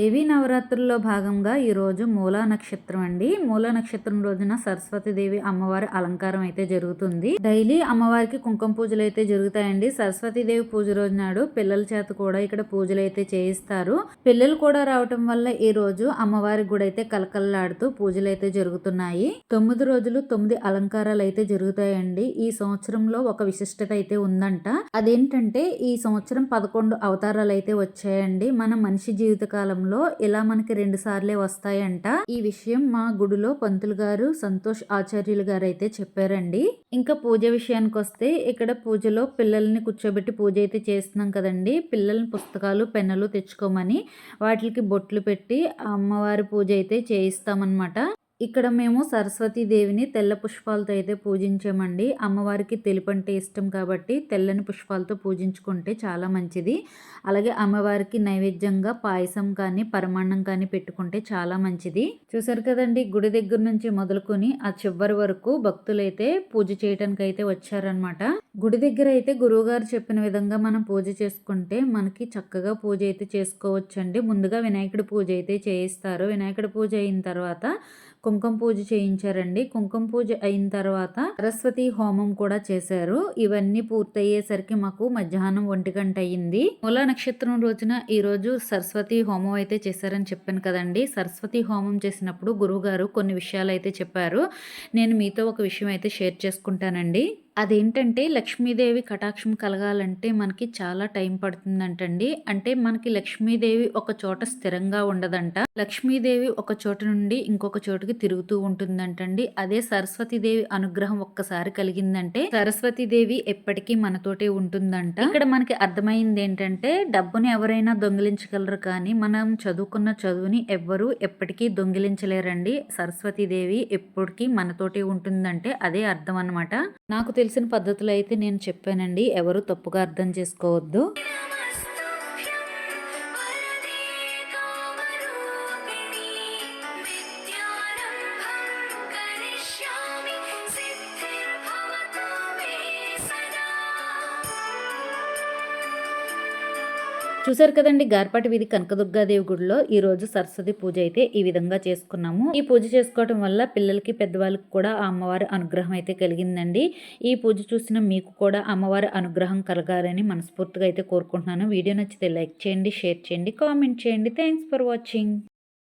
దేవీ నవరాత్రుల్లో భాగంగా ఈరోజు మూలా నక్షత్రం అండి. మూలా నక్షత్రం రోజున సరస్వతి దేవి అమ్మవారి అలంకారం అయితే జరుగుతుంది. డైలీ అమ్మవారికి కుంకుమ పూజలు అయితే జరుగుతాయండి. సరస్వతి దేవి పూజ రోజు నాడు పిల్లల చేత కూడా ఇక్కడ పూజలు అయితే చేయిస్తారు. పిల్లలు కూడా రావటం వల్ల ఈ రోజు అమ్మవారి గుడి అయితే కలకల్లాడుతూ పూజలు అయితే జరుగుతున్నాయి. తొమ్మిది రోజులు తొమ్మిది అలంకారాలు అయితే జరుగుతాయండి. ఈ సంవత్సరంలో ఒక విశిష్టత అయితే ఉందంట. అదేంటంటే ఈ సంవత్సరం పదకొండు అవతారాలు అయితే వచ్చాయండి. మన మనిషి జీవిత కాలంలో ఇలా మనకి రెండు సార్లే వస్తాయంట. ఈ విషయం మా గుడిలో పంతులు గారు సంతోష్ ఆచార్యులు గారు అయితే చెప్పారండి. ఇంకా పూజ విషయానికి వస్తే ఇక్కడ పూజలో పిల్లల్ని కూర్చోబెట్టి పూజ అయితే చేస్తున్నాం కదండి. పిల్లల్ని పుస్తకాలు పెన్నులు తెచ్చుకోమని వాటికి బొట్లు పెట్టి అమ్మవారి పూజ అయితే చేయిస్తామన్నమాట. ఇక్కడ మేము సరస్వతీదేవిని తెల్ల పుష్పాలతో అయితే పూజించామండి. అమ్మవారికి తెలుపు అంటే ఇష్టం కాబట్టి తెల్లని పుష్పాలతో పూజించుకుంటే చాలా మంచిది. అలాగే అమ్మవారికి నైవేద్యంగా పాయసం కానీ పరమాన్నం కానీ పెట్టుకుంటే చాలా మంచిది. చూసారు కదండి గుడి దగ్గర నుంచి మొదలుకొని ఆ చివరి వరకు భక్తులైతే పూజ చేయడానికి అయితే వచ్చారనమాట గుడి దగ్గర అయితే గురువుగారు చెప్పిన విధంగా మనం పూజ చేసుకుంటే మనకి చక్కగా పూజ అయితే చేసుకోవచ్చండి. ముందుగా వినాయకుడి పూజ అయితే చేయిస్తారు. వినాయకుడి పూజ అయిన తర్వాత కుంకుమ పూజ చేయించారండి. కుంకుమ పూజ అయిన తర్వాత సరస్వతి హోమం కూడా చేశారు. ఇవన్నీ పూర్తయ్యేసరికి మాకు మధ్యాహ్నం ఒంటి గంట అయ్యింది. మూల నక్షత్రం రోజున ఈ రోజు సరస్వతి హోమం అయితే చేశారని చెప్పాను కదండి. సరస్వతి హోమం చేసినప్పుడు గురువు గారు కొన్ని విషయాలు అయితే చెప్పారు. నేను మీతో ఒక విషయం అయితే షేర్ చేసుకుంటానండి. అదేంటంటే లక్ష్మీదేవి కటాక్షం కలగాలంటే మనకి చాలా టైం పడుతుందంటండి. అంటే మనకి లక్ష్మీదేవి ఒక చోట స్థిరంగా ఉండదంట. లక్ష్మీదేవి ఒక చోట నుండి ఇంకొక చోటుకి తిరుగుతూ ఉంటుందంటండి. అదే సరస్వతీదేవి అనుగ్రహం ఒక్కసారి కలిగిందంటే సరస్వతీదేవి ఎప్పటికీ మనతోటే ఉంటుందంట. ఇక్కడ మనకి అర్థమైంది ఏంటంటే డబ్బుని ఎవరైనా దొంగిలించగలరు కానీ మనం చదువుకున్న చదువుని ఎవ్వరూ ఎప్పటికీ దొంగిలించలేరండి. సరస్వతీదేవి ఎప్పటికీ మనతోటే ఉంటుందంటే అదే అర్థం అనమాట నాకు తెలిసిన పద్ధతులు అయితే నేను చెప్పానండి. ఎవరు తప్పుగా అర్థం చేసుకోవద్దు. చూసారు కదండి గార్పాటి వీధి కనకదుర్గాదేవి గుడిలో ఈ రోజు సరస్వతి పూజ అయితే ఈ విధంగా చేసుకున్నాము. ఈ పూజ చేసుకోవటం వల్ల పిల్లలకి పెద్దవాళ్ళకి కూడా ఆ అమ్మవారి అనుగ్రహం అయితే కలిగిందండి. ఈ పూజ చూసిన మీకు కూడా అమ్మవారి అనుగ్రహం కలగాలని మనస్ఫూర్తిగా అయితే కోరుకుంటున్నాను. వీడియో నచ్చితే లైక్ చేయండి షేర్ చేయండి కామెంట్ చేయండి. Thanks for watching.